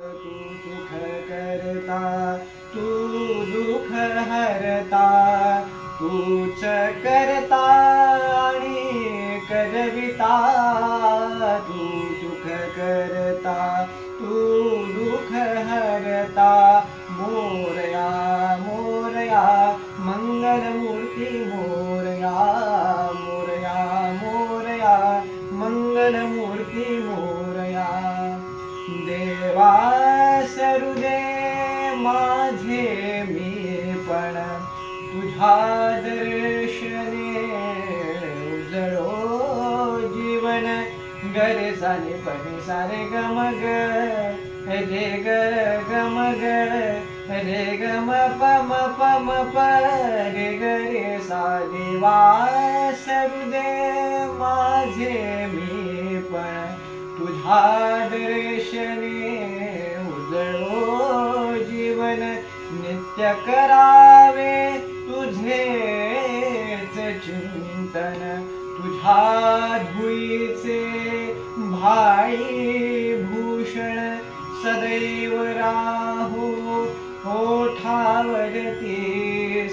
तू सुख करता तू दुःख हरता तूच करता आणि करविता. तू सुख करता तू दुःख हरता. मोरया मोरया मंगलमूर्ती मोर देवा सरुदे माझे मी पण तुझ्या दर्शने उजळो जीवन. गरे साने पण सारे गमग रे ग गमग रे गम पम पम प रे ग रे सा देवा सरुदे तुझ्या दर्शने उजळो जीवन नित्य करावे तुझे चिंतन तुझ्या धुईचे भाई भूषण सदैव राहू हो ओठावरती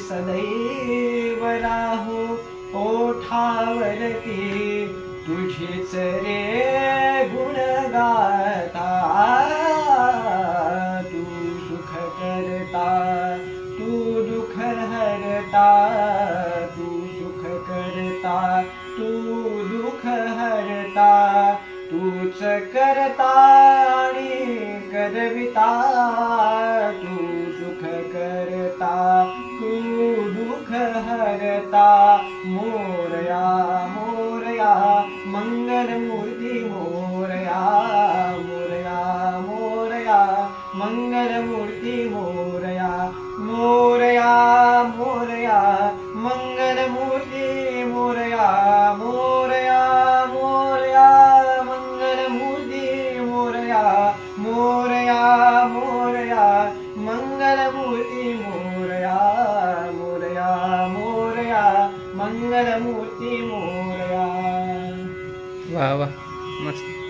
सदैव राहू हो ओठावरती तुझीच रे गुण गाता तू सुख करता तू दुख हरता तू सुख करता तू दुख हरता तूच करता आणि करविता तू सुख करता तू दुख हरता मोरया मंगलमूर्ती मोरया मोरया मोरया मंगलमूर्ती मोरया मोरया मोरया मंगलमूर्ती मोरया मोरया मोरया मंगलमूर्ती मोरया मोरया मोरया मंगलमूर्ती मोरया मोरया मोरया मंगलमूर्ती मोरया વાહ વાહ મસ્ત.